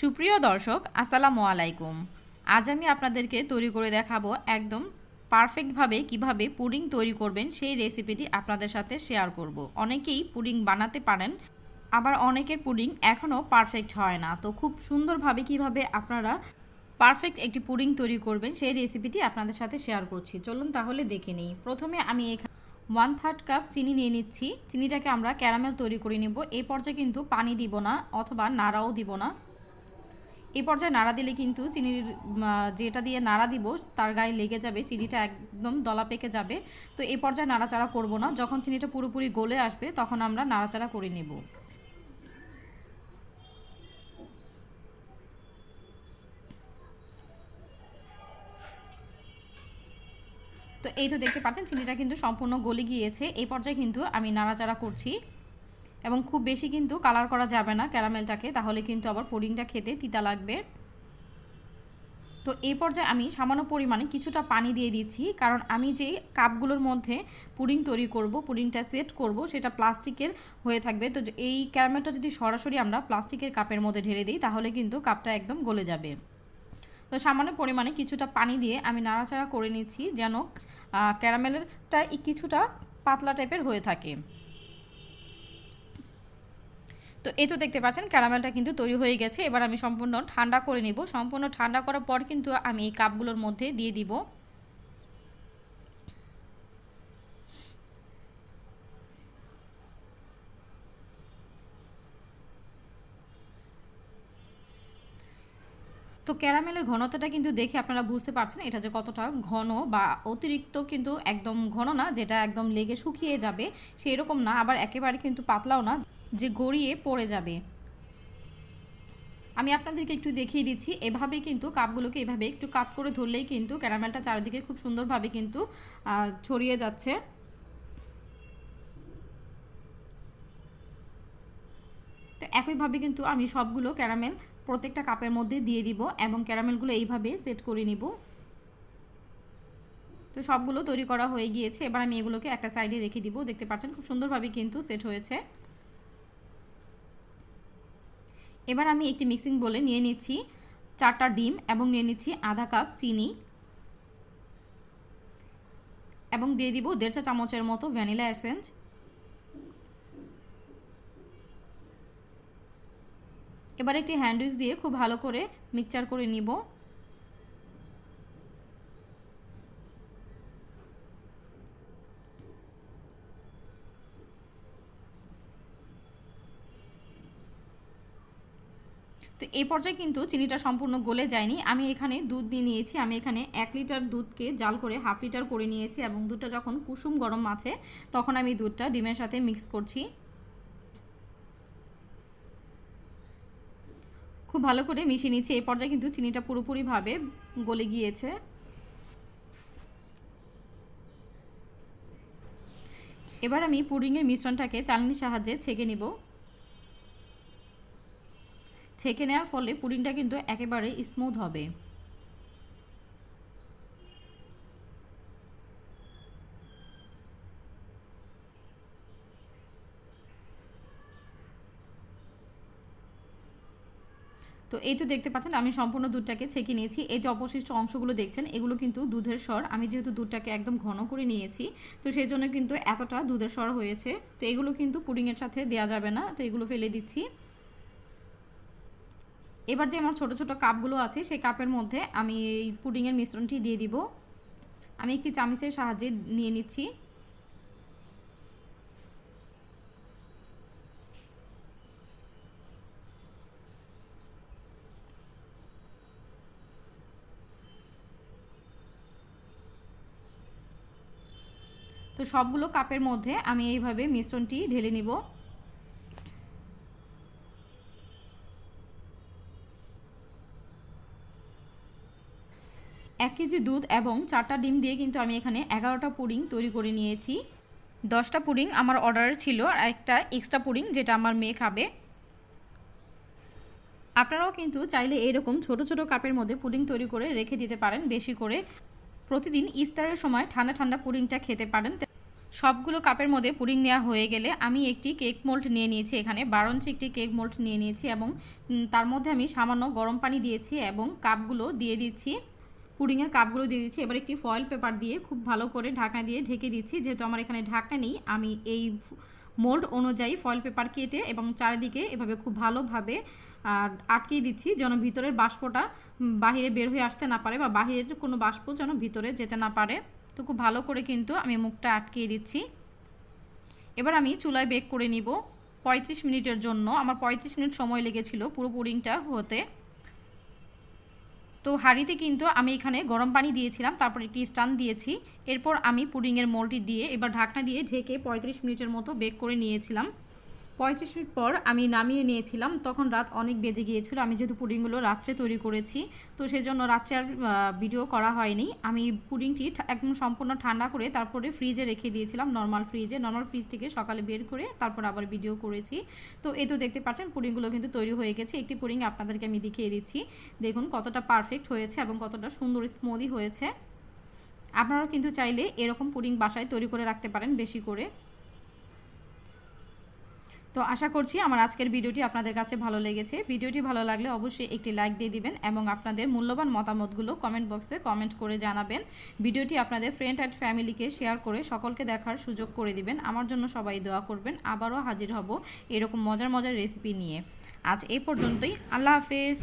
সুপ্রিয় দর্শক, আসসালামু আলাইকুম। আজ আমি আপনাদেরকে তৈরি করে দেখাবো একদম পারফেক্টভাবে কীভাবে পুডিং তৈরি করবেন সেই রেসিপিটি আপনাদের সাথে শেয়ার করব। অনেকেই পুডিং বানাতে পারেন, আবার অনেকের পুডিং এখনও পারফেক্ট হয় না। তো খুব সুন্দরভাবে কীভাবে আপনারা পারফেক্ট একটি পুডিং তৈরি করবেন সেই রেসিপিটি আপনাদের সাথে শেয়ার করছি। চলুন তাহলে দেখে নিই। প্রথমে আমি এখানে ওয়ান থার্ড কাপ চিনি নিয়ে নিচ্ছি। চিনিটাকে আমরা ক্যারামেল তৈরি করে নেব। এই পর্যায়ে কিন্তু পানি দিব না, অথবা নাড়াও দিব না। এই পর্যায়ে নাড়া দিলে কিন্তু চিনির যেটা দিয়ে নাড়া দিব, তার গায়ে লেগে যাবে, চিনিটা একদম দলা পেকে যাবে। তো এই পর্যায়ে নাড়াচাড়া করব না। যখন চিনিটা পুরোপুরি গলে আসবে, তখন আমরা নাড়াচাড়া করে নেব। তো এই তো দেখতে পাচ্ছেন, চিনিটা কিন্তু সম্পূর্ণ গলে গিয়েছে। এই পর্যায়ে কিন্তু আমি নাড়াচাড়া করছি। এবং খুব বেশি কিন্তু কালার করা যাবে না ক্যারামেলটাকে, তাহলে কিন্তু আবার পুডিংটা খেতে তিতা লাগবে। তো এই পর্যায়ে আমি সামান্য পরিমাণে কিছুটা পানি দিয়ে দিচ্ছি, কারণ আমি যে কাপগুলোর মধ্যে পুডিং তৈরি করব, পুডিংটা সেট করব, সেটা প্লাস্টিকের হয়ে থাকবে। তো এই ক্যারামেলটা যদি সরাসরি আমরা প্লাস্টিকের কাপের মধ্যে ঢেলে দিই, তাহলে কিন্তু কাপটা একদম গলে যাবে। তো সামান্য পরিমাণে কিছুটা পানি দিয়ে আমি নাড়াচাড়া করে নিচ্ছি যেন ক্যারামেলটা কিছুটা পাতলা টাইপের হয়ে থাকে। তো এই তো দেখতে পাচ্ছেন, ক্যারামেলটা কিন্তু তৈরি হয়ে গেছে। এবার আমি সম্পূর্ণ ঠান্ডা করে নিব। সম্পূর্ণ ঠান্ডা করার পর কিন্তু আমি এই কাপগুলোর মধ্যে দিয়ে দিব। তো ক্যারামেলের ঘনতাটা কিন্তু দেখে আপনারা বুঝতে পারছেন এটা যে কতটা ঘন বা অতিরিক্ত কিন্তু একদম ঘন না, যেটা একদম লেগে শুকিয়ে যাবে সেই রকম না। আবার একেবারে কিন্তু পাতলাও না। যে গড়িয়ে পড়ে যাবে। আমি আপনাদেরকে একটু দেখিয়ে দিচ্ছি, এভাবে কিন্তু কাপগুলোকে এভাবে একটু কাত করে ধরলেই কিন্তু ক্যারামেলটা চারিদিকে খুব সুন্দরভাবে কিন্তু ছড়িয়ে যাচ্ছে। তো একইভাবে কিন্তু আমি সবগুলো ক্যারামেল প্রত্যেকটা কাপের মধ্যে দিয়ে দিব এবং ক্যারামেলগুলো এইভাবে সেট করে নিব। তো সবগুলো তৈরি করা হয়ে গিয়েছে, এবার আমি এগুলোকে একটা সাইডে রেখে দিব। দেখতে পাচ্ছেন খুব সুন্দরভাবে কিন্তু সেট হয়েছে। এবার আমি একটি মিক্সিং বলে নিয়ে নিচ্ছি চারটা ডিম এবং নিয়ে নিচ্ছি আধা কাপ চিনি এবং দিয়ে দিব দেড় চা চামচের মতো ভ্যানিলা এসেন্স। এবার একটি হ্যান্ডউইচ দিয়ে খুব ভালো করে মিক্সচার করে নিব। তো এই পর্যায়ে কিন্তু চিনিটা সম্পূর্ণ গলে যায়নি। আমি এখানে দুধ দিয়ে নিয়েছি। আমি এখানে এক লিটার দুধকে জাল করে হাফ লিটার করে নিয়েছি এবং দুধটা যখন কুসুম গরম আছে, তখন আমি দুধটা ডিমের সাথে মিক্স করছি। খুব ভালো করে মিশিয়ে নিচ্ছি। এই পর্যায়ে কিন্তু চিনিটা পুরোপুরিভাবে গলে গিয়েছে। এবার আমি পুডিংয়ের মিশ্রণটাকে চালনির সাহায্যে ছেঁকে নিব। ছেঁকে নেওয়ার ফলে পুডিংটা কিন্তু একেবারে স্মুথ হবে। তো এই তো দেখতে পাচ্ছেন, আমি সম্পূর্ণ দুধটাকে ছেঁকে নিয়েছি। এই যে অবশিষ্ট অংশগুলো দেখছেন, এগুলো কিন্তু দুধের স্বর। আমি যেহেতু দুধটাকে একদম ঘন করে নিয়েছি, তো সেই জন্য কিন্তু এতটা দুধের স্বর হয়েছে। তো এগুলো কিন্তু পুডিংয়ের সাথে দেওয়া যাবে না, তো এগুলো ফেলে দিচ্ছি। এবার যে আমার ছোট ছোট কাপগুলো আছে, সেই কাপের মধ্যে আমি এই পুডিংয়ের মিশ্রণটি দিয়ে দিব। আমি একটি চামিচের সাহায্যে নিয়ে নিচ্ছি। তো সবগুলো কাপের মধ্যে আমি এইভাবে মিশ্রণটি ঢেলে নিব। এক কেজি দুধ এবং চারটা ডিম দিয়ে কিন্তু আমি এখানে এগারোটা পুডিং তৈরি করে নিয়েছি। দশটা পুডিং আমার অর্ডার ছিল আর একটা এক্সট্রা পুডিং যেটা আমার মেয়ে খাবে। আপনারাও কিন্তু চাইলে এরকম ছোট ছোট কাপের মধ্যে পুডিং তৈরি করে রেখে দিতে পারেন বেশি করে। প্রতিদিন ইফতারের সময় ঠান্ডা ঠান্ডা পুডিংটা খেতে পারেন। সবগুলো কাপের মধ্যে পুডিং নেওয়া হয়ে গেলে আমি একটি কেক মোল্ড নিয়ে নিয়েছি এখানে। বারো ইঞ্চি একটি কেক মোল্ড নিয়ে নিয়েছি এবং তার মধ্যে আমি সামান্য গরম পানি দিয়েছি এবং কাপগুলো দিয়ে দিচ্ছি। পুডিংয়ের কাপগুলো দিয়ে দিচ্ছি। এবার একটি ফয়েল পেপার দিয়ে খুব ভালো করে ঢাকনা দিয়ে ঢেকে দিচ্ছি। যেহেতু আমার এখানে ঢাকনা নেই, আমি এই মোল্ড অনুযায়ী ফয়েল পেপার কেটে এবং চারিদিকে এভাবে খুব ভালোভাবে আটকিয়ে দিচ্ছি যেন ভিতরের বাষ্পটা বাহিরে বের হয়ে আসতে না পারে বা বাহিরের কোনো বাষ্প যেন ভিতরে যেতে না পারে। তো খুব ভালো করে কিন্তু আমি মুখটা আটকিয়ে দিচ্ছি। এবার আমি চুলায় বেক করে নিব। পঁয়ত্রিশ মিনিটের জন্য। আমার পঁয়ত্রিশ মিনিট সময় লেগেছিল পুরো পুডিংটা হতে। তো হাঁড়িতে কিন্তু আমি এখানে গরম পানি দিয়েছিলাম, তারপর একটি স্টান দিয়েছি। এরপর আমি পুডিংয়ের মোলটি দিয়ে এবার ঢাকনা দিয়ে ঢেকে পঁয়ত্রিশ মিনিটের মতো বেক করে নিয়েছিলাম। পঁয়ত্রিশ মিনিট পর আমি নামিয়ে নিয়েছিলাম। তখন রাত অনেক বেজে গিয়েছিল। আমি যেহেতু পুডিংগুলো রাত্রে তৈরি করেছি, তো সেজন্য রাত্রে আর ভিডিও করা হয়নি। আমি পুডিংটি একদম সম্পূর্ণ ঠান্ডা করে তারপরে ফ্রিজে রেখে দিয়েছিলাম নর্মাল ফ্রিজে নর্মাল ফ্রিজ থেকে সকালে বের করে তারপর আবার ভিডিও করেছি। তো এই তো দেখতে পাচ্ছেন, পুডিংগুলো কিন্তু তৈরি হয়ে গেছে। একটি পুডিং আপনাদেরকে আমি দেখিয়ে দিচ্ছি। দেখুন কতটা পারফেক্ট হয়েছে এবং কতটা সুন্দর স্মুদি হয়েছে। আপনারাও কিন্তু চাইলে এরকম পুডিং বাসায় তৈরি করে রাখতে পারেন বেশি করে। তো আশা করছি আমার আজকের ভিডিওটি আপনাদের কাছে ভালো লেগেছে। ভিডিওটি ভালো লাগলে অবশ্যই একটি লাইক দিয়ে দিবেন এবং আপনাদের মূল্যবান মতামতগুলো কমেন্ট বক্সে কমেন্ট করে জানাবেন। ভিডিওটি আপনাদের ফ্রেন্ড অ্যান্ড ফ্যামিলিকে শেয়ার করে সকলকে দেখার সুযোগ করে দিবেন। আমার জন্য সবাই দোয়া করবেন। আবারও হাজির হব এরকম মজার মজার রেসিপি নিয়ে। আজ এ পর্যন্তই। আল্লাহ হাফেজ।